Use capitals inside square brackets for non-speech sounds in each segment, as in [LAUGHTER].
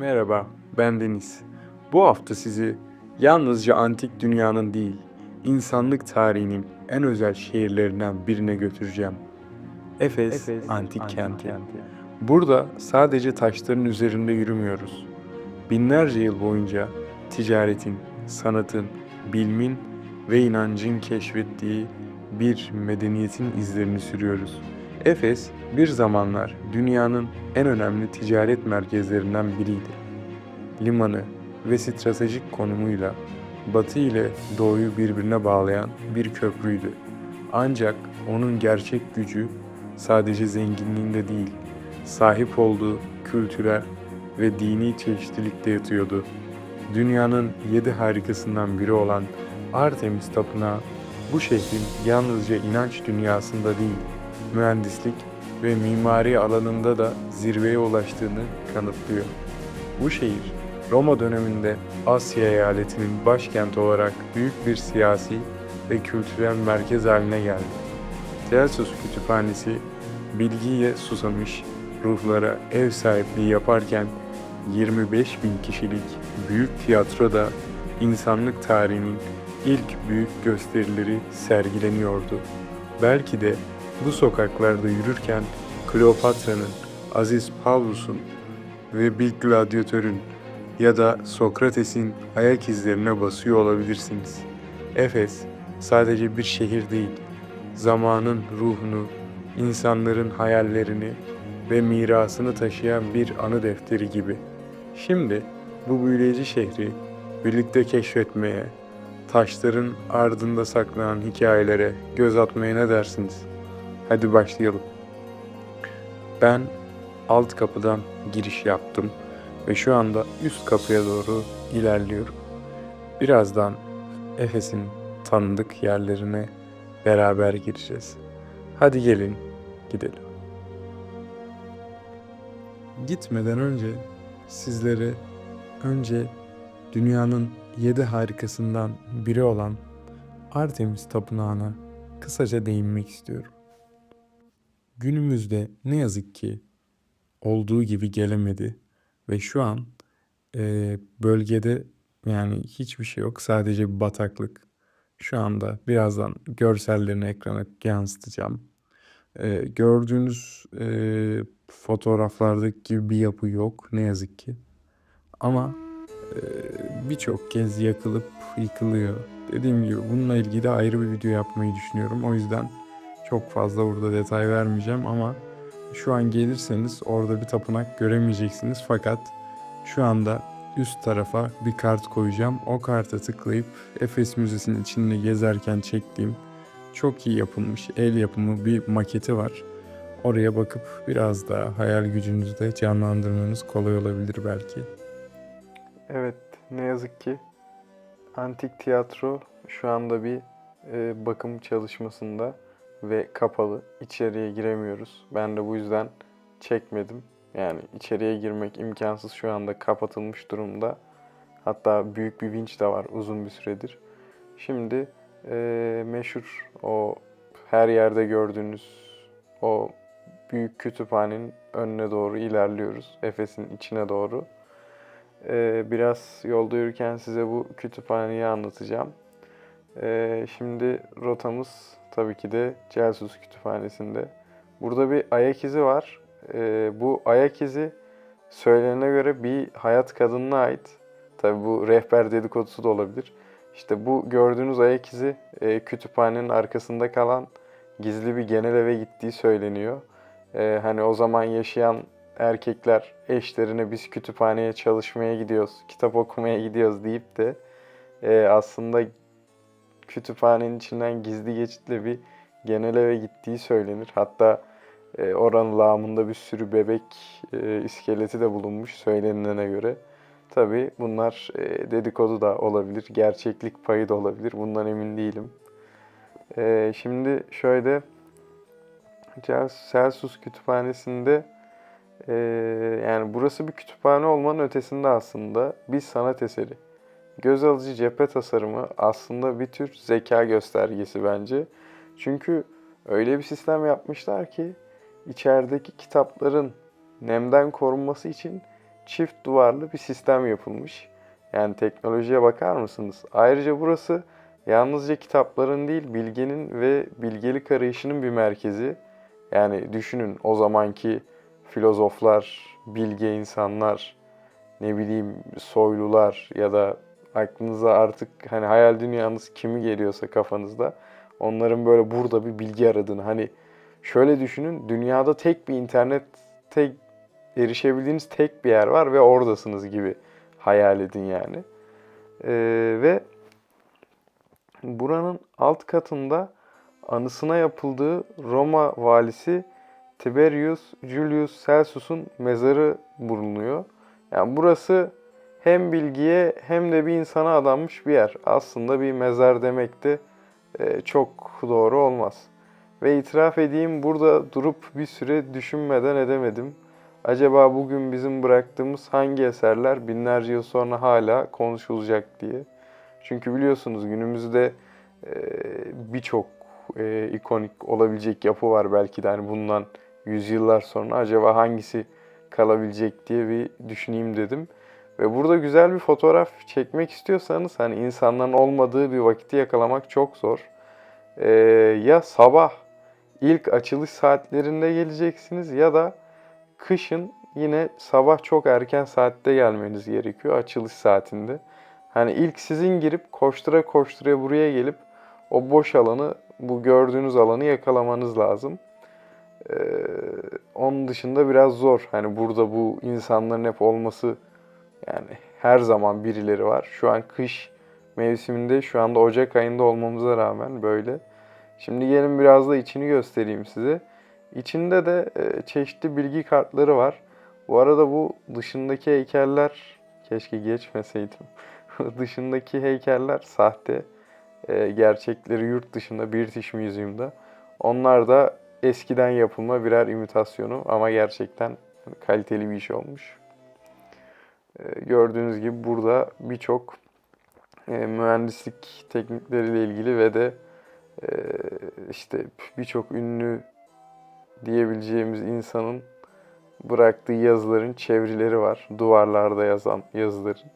Merhaba, ben Deniz. Bu hafta sizi yalnızca antik dünyanın değil, insanlık tarihinin en özel şehirlerinden birine götüreceğim. Efes, antik, kenti. Burada sadece taşların üzerinde yürümüyoruz. Binlerce yıl boyunca ticaretin, sanatın, bilimin ve inancın keşfettiği bir medeniyetin izlerini sürüyoruz. Efes bir zamanlar dünyanın en önemli ticaret merkezlerinden biriydi. Limanı ve stratejik konumuyla batı ile doğuyu birbirine bağlayan bir köprüydü. Ancak onun gerçek gücü sadece zenginliğinde değil, sahip olduğu kültürel ve dini çeşitlilikte yatıyordu. Dünyanın yedi harikasından biri olan Artemis Tapınağı bu şehrin yalnızca inanç dünyasında değil, mühendislik ve mimari alanında da zirveye ulaştığını kanıtlıyor. Bu şehir Roma döneminde Asya eyaletinin başkenti olarak büyük bir siyasi ve kültürel merkez haline geldi. Telsus Kütüphanesi bilgiye susamış ruhlara ev sahipliği yaparken 25 bin kişilik büyük tiyatroda insanlık tarihinin ilk büyük gösterileri sergileniyordu. Belki de bu sokaklarda yürürken Kleopatra'nın, Aziz Pavlus'un ve bir gladyatörün ya da Sokrates'in ayak izlerine basıyor olabilirsiniz. Efes sadece bir şehir değil, zamanın ruhunu, insanların hayallerini ve mirasını taşıyan bir anı defteri gibi. Şimdi bu büyüleyici şehri birlikte keşfetmeye, taşların ardında saklanan hikayelere göz atmaya ne dersiniz? Hadi başlayalım. Ben alt kapıdan giriş yaptım ve şu anda üst kapıya doğru ilerliyorum. Birazdan Efes'in tanıdık yerlerine beraber gireceğiz. Hadi gelin gidelim. Gitmeden önce sizlere önce dünyanın yedi harikasından biri olan Artemis Tapınağı'na kısaca değinmek istiyorum. Günümüzde ne yazık ki olduğu gibi gelemedi ve şu an e, bölgede yani hiçbir şey yok sadece bir bataklık. Şu anda birazdan görsellerini ekrana yansıtacağım. E, gördüğünüz e, fotoğraflardaki gibi bir yapı yok ne yazık ki. Ama e, birçok kez yakılıp yıkılıyor. Dediğim gibi bununla ilgili de ayrı bir video yapmayı düşünüyorum. O yüzden çok fazla burada detay vermeyeceğim ama şu an gelirseniz orada bir tapınak göremeyeceksiniz. Fakat şu anda üst tarafa bir kart koyacağım. O karta tıklayıp Efes Müzesi'nin içinde gezerken çektiğim çok iyi yapılmış el yapımı bir maketi var. Oraya bakıp biraz daha hayal gücünüzü de canlandırmanız kolay olabilir belki. Evet, ne yazık ki antik tiyatro şu anda bir e, bakım çalışmasında ve kapalı. İçeriye giremiyoruz. Ben de bu yüzden çekmedim. Yani içeriye girmek imkansız şu anda kapatılmış durumda. Hatta büyük bir vinç de var uzun bir süredir. Şimdi e, meşhur o her yerde gördüğünüz o büyük kütüphanenin önüne doğru ilerliyoruz. Efes'in içine doğru. E, biraz yolda yürürken size bu kütüphaneyi anlatacağım. E, şimdi rotamız tabii ki de Celsus Kütüphanesi'nde. Burada bir ayak izi var. E, bu ayak izi söylenene göre bir hayat kadınına ait. Tabii bu rehber dedikodusu da olabilir. İşte bu gördüğünüz ayak izi e, kütüphanenin arkasında kalan gizli bir genel eve gittiği söyleniyor. E, hani o zaman yaşayan erkekler eşlerine biz kütüphaneye çalışmaya gidiyoruz, kitap okumaya gidiyoruz deyip de e, aslında kütüphanenin içinden gizli geçitle bir genel eve gittiği söylenir. Hatta e, oranın lağımında bir sürü bebek e, iskeleti de bulunmuş söylenilene göre. Tabi bunlar e, dedikodu da olabilir, gerçeklik payı da olabilir. Bundan emin değilim. E, şimdi şöyle Celsus Kütüphanesi'nde e, yani burası bir kütüphane olmanın ötesinde aslında bir sanat eseri. Göz alıcı cephe tasarımı aslında bir tür zeka göstergesi bence. Çünkü öyle bir sistem yapmışlar ki içerideki kitapların nemden korunması için çift duvarlı bir sistem yapılmış. Yani teknolojiye bakar mısınız? Ayrıca burası yalnızca kitapların değil, bilgenin ve bilgelik arayışının bir merkezi. Yani düşünün o zamanki filozoflar, bilge insanlar, ne bileyim soylular ya da aklınıza artık hani hayal dünyanız kimi geliyorsa kafanızda onların böyle burada bir bilgi aradığını hani şöyle düşünün dünyada tek bir internet tek erişebildiğiniz tek bir yer var ve oradasınız gibi hayal edin yani. Ee, ve buranın alt katında anısına yapıldığı Roma valisi Tiberius Julius Celsus'un mezarı bulunuyor. Yani burası hem bilgiye hem de bir insana adanmış bir yer. Aslında bir mezar demek de e, çok doğru olmaz. Ve itiraf edeyim burada durup bir süre düşünmeden edemedim. Acaba bugün bizim bıraktığımız hangi eserler binlerce yıl sonra hala konuşulacak diye. Çünkü biliyorsunuz günümüzde e, birçok e, ikonik olabilecek yapı var belki de hani bundan yüzyıllar sonra acaba hangisi kalabilecek diye bir düşüneyim dedim. Ve burada güzel bir fotoğraf çekmek istiyorsanız hani insanların olmadığı bir vakiti yakalamak çok zor. Ee, ya sabah ilk açılış saatlerinde geleceksiniz ya da kışın yine sabah çok erken saatte gelmeniz gerekiyor açılış saatinde. Hani ilk sizin girip koştura koştura buraya gelip o boş alanı, bu gördüğünüz alanı yakalamanız lazım. Ee, onun dışında biraz zor. Hani burada bu insanların hep olması yani her zaman birileri var. Şu an kış mevsiminde şu anda Ocak ayında olmamıza rağmen böyle. Şimdi gelin biraz da içini göstereyim size. İçinde de e, çeşitli bilgi kartları var. Bu arada bu dışındaki heykeller keşke geçmeseydim. [LAUGHS] dışındaki heykeller sahte. E, gerçekleri yurt dışında British Museum'da. Onlar da eskiden yapılma birer imitasyonu ama gerçekten kaliteli bir iş olmuş. E, gördüğünüz gibi burada birçok e, mühendislik teknikleriyle ilgili ve de e, işte birçok ünlü diyebileceğimiz insanın bıraktığı yazıların çevirileri var. Duvarlarda yazan yazıların.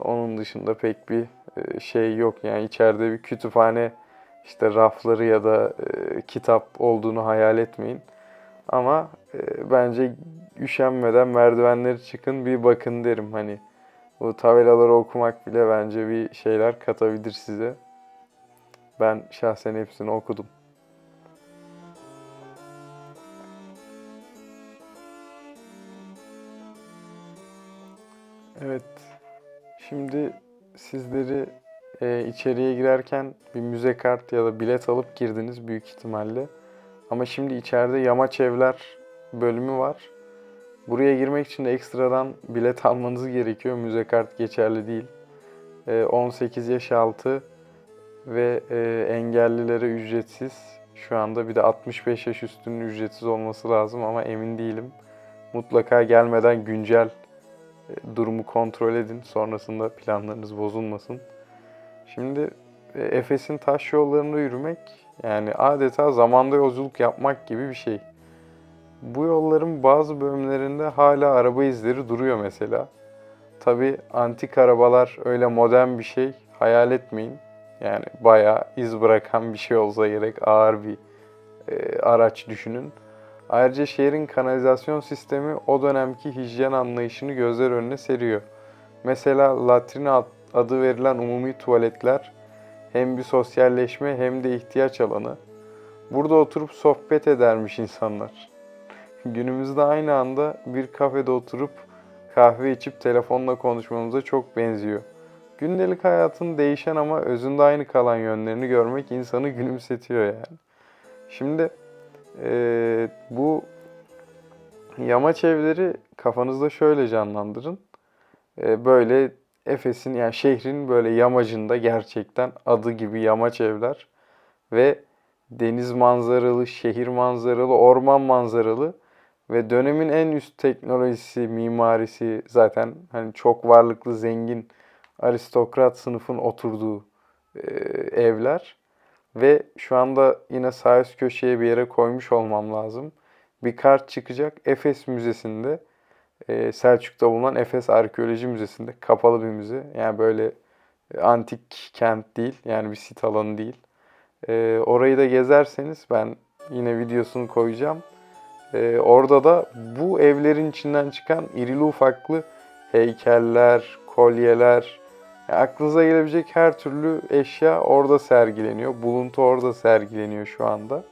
Onun dışında pek bir e, şey yok. Yani içeride bir kütüphane işte rafları ya da kitap olduğunu hayal etmeyin. Ama bence üşenmeden merdivenleri çıkın bir bakın derim. Hani bu tabelaları okumak bile bence bir şeyler katabilir size. Ben şahsen hepsini okudum. Evet. Şimdi sizleri e, içeriye girerken bir müze kart ya da bilet alıp girdiniz büyük ihtimalle. Ama şimdi içeride yamaç evler bölümü var. Buraya girmek için de ekstradan bilet almanız gerekiyor. Müze kart geçerli değil. E, 18 yaş altı ve e, engellilere ücretsiz. Şu anda bir de 65 yaş üstünün ücretsiz olması lazım ama emin değilim. Mutlaka gelmeden güncel e, durumu kontrol edin. Sonrasında planlarınız bozulmasın. Şimdi e, Efes'in taş yollarında yürümek yani adeta zamanda yolculuk yapmak gibi bir şey. Bu yolların bazı bölümlerinde hala araba izleri duruyor mesela. Tabi antik arabalar öyle modern bir şey hayal etmeyin. Yani bayağı iz bırakan bir şey olsa gerek ağır bir e, araç düşünün. Ayrıca şehrin kanalizasyon sistemi o dönemki hijyen anlayışını gözler önüne seriyor. Mesela latrin adı verilen umumi tuvaletler hem bir sosyalleşme hem de ihtiyaç alanı. Burada oturup sohbet edermiş insanlar. Günümüzde aynı anda bir kafede oturup kahve içip telefonla konuşmamıza çok benziyor. Gündelik hayatın değişen ama özünde aynı kalan yönlerini görmek insanı gülümsetiyor yani. Şimdi e, bu yamaç evleri kafanızda şöyle canlandırın. E, böyle Efes'in yani şehrin böyle yamacında gerçekten adı gibi yamaç evler ve deniz manzaralı, şehir manzaralı, orman manzaralı ve dönemin en üst teknolojisi, mimarisi zaten hani çok varlıklı, zengin aristokrat sınıfın oturduğu e, evler. Ve şu anda yine sağ üst köşeye bir yere koymuş olmam lazım. Bir kart çıkacak Efes Müzesi'nde e, Selçuk'ta bulunan Efes Arkeoloji Müzesi'nde kapalı bir müze. Yani böyle antik kent değil. Yani bir sit alanı değil. E, orayı da gezerseniz ben yine videosunu koyacağım. E, orada da bu evlerin içinden çıkan irili ufaklı heykeller, kolyeler, aklınıza gelebilecek her türlü eşya orada sergileniyor. Buluntu orada sergileniyor şu anda.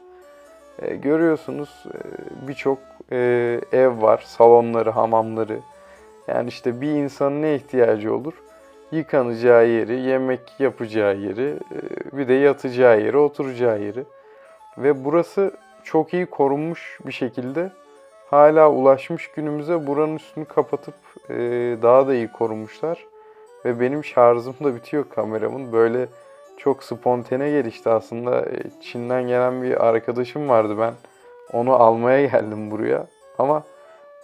E, görüyorsunuz e, birçok e, ev var, salonları, hamamları. Yani işte bir insanın ne ihtiyacı olur? Yıkanacağı yeri, yemek yapacağı yeri, e, bir de yatacağı yeri, oturacağı yeri. Ve burası çok iyi korunmuş bir şekilde hala ulaşmış günümüze buranın üstünü kapatıp e, daha da iyi korumuşlar. Ve benim şarjım da bitiyor kameramın. Böyle çok spontane gelişti aslında. E, Çin'den gelen bir arkadaşım vardı ben. Onu almaya geldim buraya. Ama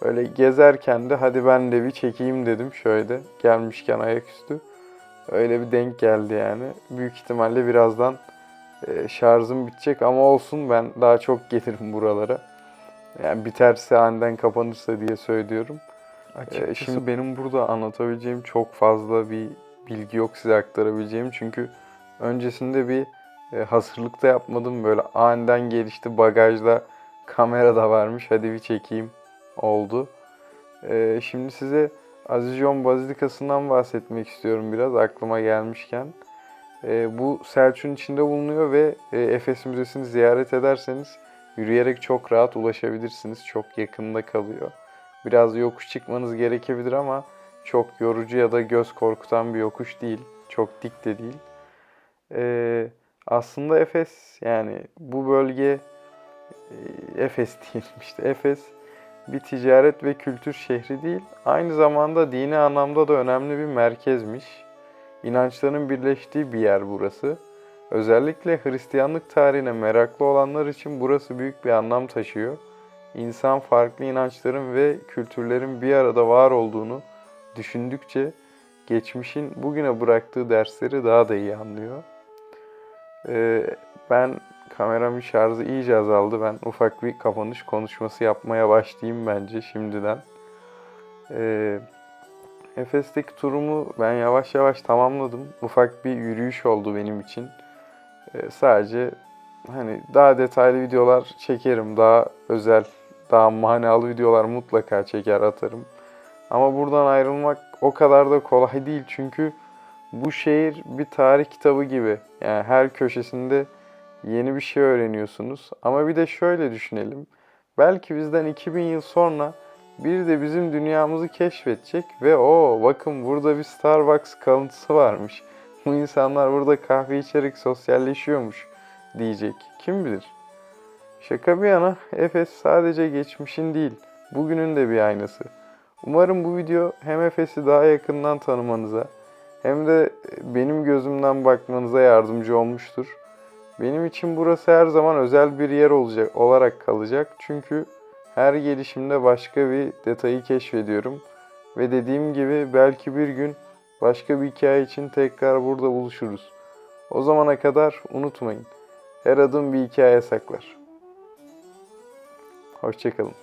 böyle gezerken de hadi ben de bir çekeyim dedim şöyle. Gelmişken ayaküstü. Öyle bir denk geldi yani. Büyük ihtimalle birazdan e, şarjım bitecek ama olsun ben daha çok gelirim buralara. Yani biterse aniden kapanırsa diye söylüyorum. Ee, şimdi benim burada anlatabileceğim çok fazla bir bilgi yok size aktarabileceğim. Çünkü öncesinde bir e, hazırlık da yapmadım. Böyle aniden gelişti bagajda kamera da varmış. Hadi bir çekeyim oldu. Ee, şimdi size Aziz John Bazilikası'ndan bahsetmek istiyorum biraz aklıma gelmişken. Ee, bu Selçuk'un içinde bulunuyor ve e, Efes Müzesi'ni ziyaret ederseniz yürüyerek çok rahat ulaşabilirsiniz. Çok yakında kalıyor. Biraz yokuş çıkmanız gerekebilir ama çok yorucu ya da göz korkutan bir yokuş değil. Çok dik de değil. Ee, aslında Efes yani bu bölge e, Efes [LAUGHS] diyelim işte Efes bir ticaret ve kültür şehri değil. Aynı zamanda dini anlamda da önemli bir merkezmiş. İnançların birleştiği bir yer burası. Özellikle Hristiyanlık tarihine meraklı olanlar için burası büyük bir anlam taşıyor. İnsan farklı inançların ve kültürlerin bir arada var olduğunu düşündükçe geçmişin bugüne bıraktığı dersleri daha da iyi anlıyor. Ee, ben kameramın şarjı iyice azaldı. Ben ufak bir kapanış konuşması yapmaya başlayayım bence şimdiden. Ee, Efes'teki turumu ben yavaş yavaş tamamladım. Ufak bir yürüyüş oldu benim için. Ee, sadece hani daha detaylı videolar çekerim. Daha özel, daha manalı videolar mutlaka çeker atarım. Ama buradan ayrılmak o kadar da kolay değil çünkü bu şehir bir tarih kitabı gibi. Yani her köşesinde yeni bir şey öğreniyorsunuz. Ama bir de şöyle düşünelim. Belki bizden 2000 yıl sonra bir de bizim dünyamızı keşfedecek ve o bakın burada bir Starbucks kalıntısı varmış. Bu insanlar burada kahve içerek sosyalleşiyormuş diyecek. Kim bilir? Şaka bir yana Efes sadece geçmişin değil, bugünün de bir aynası. Umarım bu video hem Efes'i daha yakından tanımanıza hem de benim gözümden bakmanıza yardımcı olmuştur. Benim için burası her zaman özel bir yer olacak olarak kalacak. Çünkü her gelişimde başka bir detayı keşfediyorum. Ve dediğim gibi belki bir gün başka bir hikaye için tekrar burada buluşuruz. O zamana kadar unutmayın. Her adım bir hikaye saklar. Hoşçakalın.